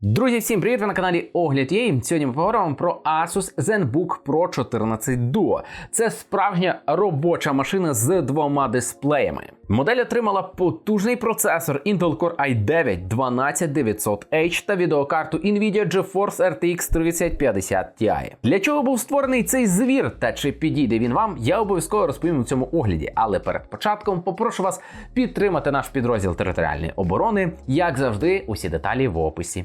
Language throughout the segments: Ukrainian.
Друзі, всім привіт! Ви на каналі Огляд Є. Сьогодні ми поговоримо про Asus ZenBook Pro 14 Duo. Це справжня робоча машина з двома дисплеями. Модель отримала потужний процесор Intel Core i9 12900H та відеокарту Nvidia GeForce RTX 3050 Ti. Для чого був створений цей звір та чи підійде він вам, я обов'язково розповім у цьому огляді. Але перед початком попрошу вас підтримати наш підрозділ територіальної оборони. Як завжди, усі деталі в описі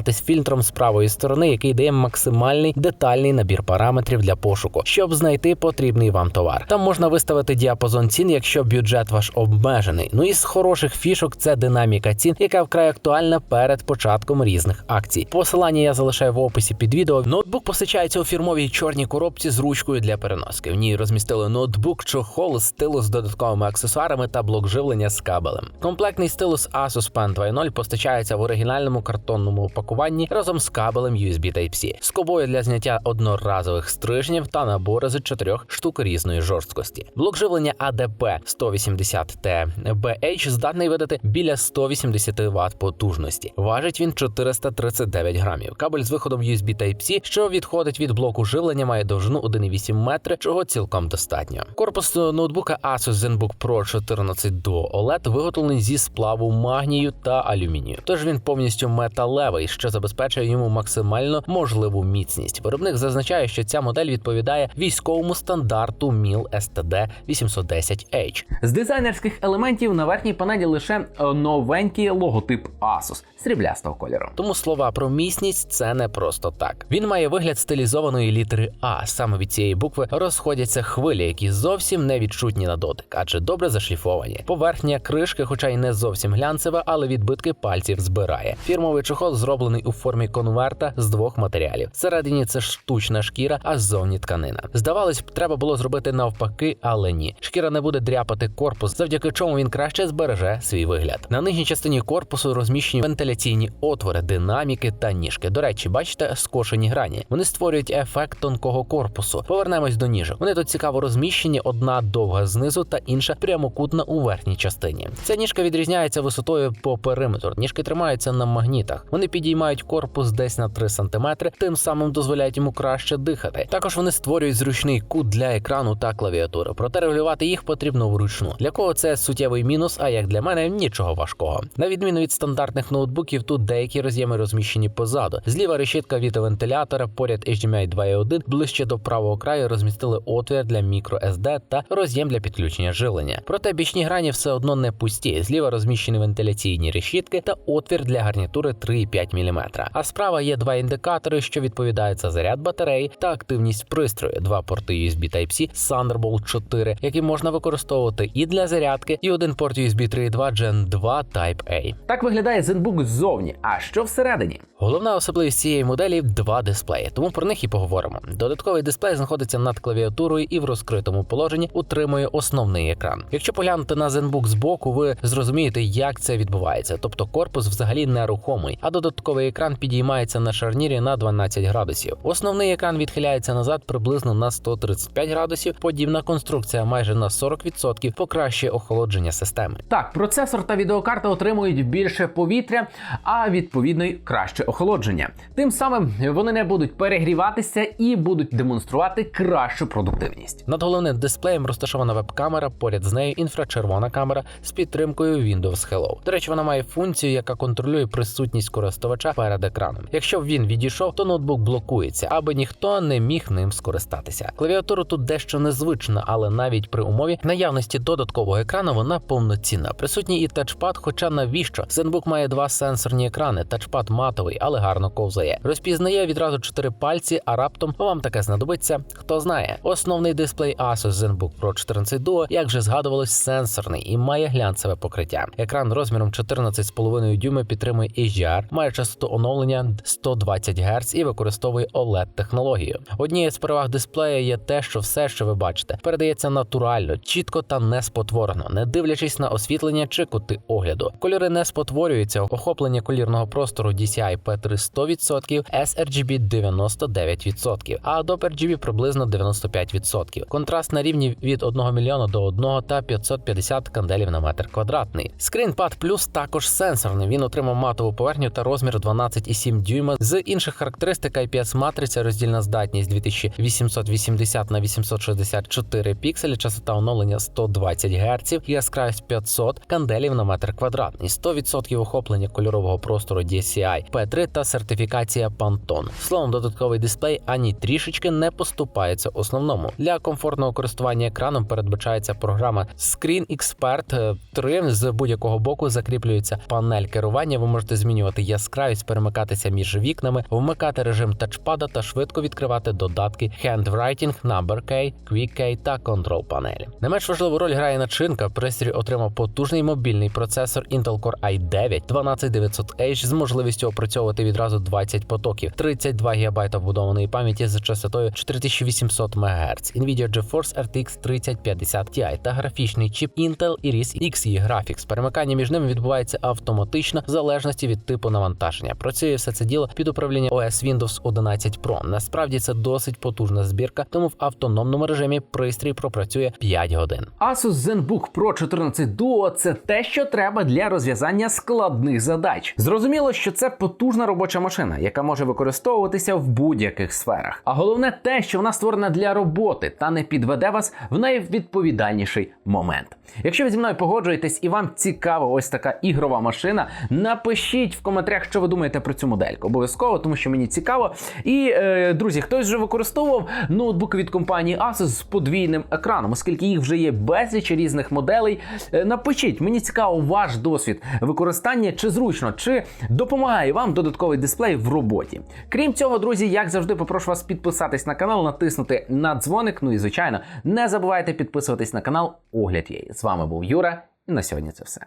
скористатись фільтром з правої сторони, який дає максимальний детальний набір параметрів для пошуку, щоб знайти потрібний вам товар. Там можна виставити діапазон цін, якщо бюджет ваш обмежений. Ну і з хороших фішок це динаміка цін, яка вкрай актуальна перед початком різних акцій. Посилання я залишаю в описі під відео. Ноутбук постачається у фірмовій чорній коробці з ручкою для переноски. В ній розмістили ноутбук, чохол, стилус з додатковими аксесуарами та блок живлення з кабелем. Комплектний стилус Asus Pen 2.0 постачається в оригінальному картонному упакуванні разом з кабелем USB Type-C, скобою для зняття одноразових стрижнів та набори з чотирьох штук різної жорсткості. Блок живлення ADP 180T BH здатний видати біля 180 Вт потужності. Важить він 439 грамів. Кабель з виходом USB Type-C, що відходить від блоку живлення, має довжину 1,8 метри, чого цілком достатньо. Корпус ноутбука Asus ZenBook Pro 14 Duo OLED виготовлений зі сплаву магнію та алюмінію. Тож він повністю металевий, що забезпечує йому максимально можливу міцність. Виробник зазначає, що ця модель відповідає військовому стандарту MIL STD 810H. З дизайнерських елементів на верхній панелі лише новенький логотип Asus сріблястого кольору. Тому слова про міцність це не просто так. Він має вигляд стилізованої літери А. Саме від цієї букви розходяться хвилі, які зовсім не відчутні на дотик, адже добре зашліфовані. Поверхня кришки, хоча й не зовсім глянцева, але відбитки пальців збирає. Фірмовий чохол зроблений у формі конверта з двох матеріалів. Всередині це штучна шкіра, а ззовні тканина. Здавалось б, треба було зробити навпаки, але ні. Шкіра не буде дряпати корпус, завдяки чому він краще збереже свій вигляд. На нижній частині корпусу розміщені вентиляційні отвори, динаміки та ніжки. До речі, бачите скошені грані. Вони створюють ефект тонкого корпусу. Повернемось до ніжок. Вони тут цікаво розміщені, одна довга знизу та інша прямокутна у верхній частині. Ця ніжка відрізняється висотою по периметру. Ніжки тримаються на магнітах. Вони підіймають корпус десь на 3 см, тим самим дозволяють йому краще дихати. Також вони створюють зручний кут для екрану та клавіатури. Проте регулювати їх потрібно вручну. Для кого це суттєвий мінус, а як для мене нічого важкого. На відміну від стандартних ноутбуків, тут деякі роз'єми розміщені позаду. Зліва решітка від вентилятора, поряд HDMI 2.1, ближче до правого краю розмістили отвір для microSD та роз'єм для підключення живлення. Проте бічні грані все одно не пусті. Зліва розміщені вентиляційні решітки та отвір для гарнітури 3,5 мм. А справа є два індикатори, що відповідають за заряд батареї та активність пристрою. Два порти USB Type-C Thunderbolt 4, які можна використовувати і для зарядки, і один порт USB 3.2 Gen 2 Type-A. Так виглядає ZenBook ззовні. А що всередині? Головна особливість цієї моделі два дисплеї, тому про них і поговоримо. Додатковий дисплей знаходиться над клавіатурою і в розкритому положенні утримує основний екран. Якщо поглянути на ZenBook збоку, ви зрозумієте, як це відбувається. Тобто корпус взагалі нерухомий, а додатковий екран підіймається на шарнірі на 12 градусів. Основний екран відхиляється назад приблизно на 135 градусів. Подібна конструкція майже на 40% покращує охолодження системи. Так, процесор та відеокарта отримують більше повітря, а відповідно й краще охолодження. Тим самим вони не будуть перегріватися і будуть демонструвати кращу продуктивність. Над головним дисплеєм розташована веб-камера, поряд з нею інфрачервона камера з підтримкою Windows Hello. До речі, вона має функцію, яка контролює присутність користувача перед екраном. Якщо він відійшов, то ноутбук блокується, аби ніхто не міг ним скористатися. Клавіатура тут дещо незвична, але навіть при умові наявності додаткового екрану вона повноцінна. Присутній і тачпад, хоча навіщо? ZenBook має два сенсорні екрани. Тачпад матовий, але гарно ковзає. Розпізнає відразу чотири пальці, а раптом вам таке знадобиться. Хто знає, основний дисплей Asus ZenBook Pro 14 Duo, як вже згадувалось, сенсорний і має глянцеве покриття. Екран розміром 14,5 дюйма підтримує HDR, має частоту оновлення 120 Гц і використовує oled технологію. Однією з переваг дисплея є те, що все, що ви бачите, передається натурально, чітко та не спотворено, не дивлячись на освітлення чи кути огляду. Кольори не спотворюються, охоплення колірного простору DCI P3 100%, sRGB 99%, а Adobe RGB приблизно 95%. Контраст на рівні від 1 мільйона до 1 та 550 канделів на метр квадратний. ScreenPad Plus також сенсорний. Він отримав матову поверхню та розмір 12,7 дюйма. З інших характеристик IPS матриця, роздільна здатність 2880 на 864 пікселі, частота оновлення 120 Гц, яскравість 500 канделів на метр квадратний, 100% охоплення кольорового простору DCI P3 та сертифікація Pantone. Словом, додатковий дисплей ані трішечки не поступається основному. Для комфортного користування екраном передбачається програма Screen Expert 3. З будь-якого боку закріплюється панель керування. Ви можете змінювати яскравість, перемикатися між вікнами, вмикати режим тачпада та швидко відкривати додатки Handwriting, Number Key, Quick Key та Control панелі. Не менш важливу роль грає начинка. Пристрій отримав потужний мобільний процесор Intel Core i9 12900H з можливістю опрацьовувати відразу 20 потоків, 32 ГБ вбудованої пам'яті з частотою 4800 МГц, Nvidia GeForce RTX 3050 Ti та графічний чіп Intel Iris Xe Graphics. Перемикання між ними відбувається автоматично в залежності від типу навантаження. Працює все це діло під управлінням OS Windows 11 Pro. Насправді це досить потужна збірка, тому в автономному режимі пристрій пропрацює 5 годин. Asus ZenBook Pro 14 Duo – це те, що треба для розв'язання складних задач. Зрозуміло, що це потужна робоча машина, яка може використовуватися в будь-яких сферах. А головне те, що вона створена для роботи та не підведе вас в найвідповідальніший момент. Якщо ви зі мною погоджуєтесь і вам цікава ось така ігрова машина, напишіть в коментарях, що ви думаєте про цю модельку. Обов'язково, тому що мені цікаво. І е, друзі, хтось вже використовував ноутбуки від компанії Asus з подвійним екраном, оскільки їх вже є безліч різних моделей. Е, напишіть, мені цікаво ваш досвід використання, чи зручно, чи допомагає вам додатковий дисплей в роботі. Крім цього, друзі, як завжди, попрошу вас підписатись на канал, натиснути на дзвоник. Ну і звичайно, не забувайте підписуватись на канал Огляд є. З вами був Юра, і на сьогодні це все.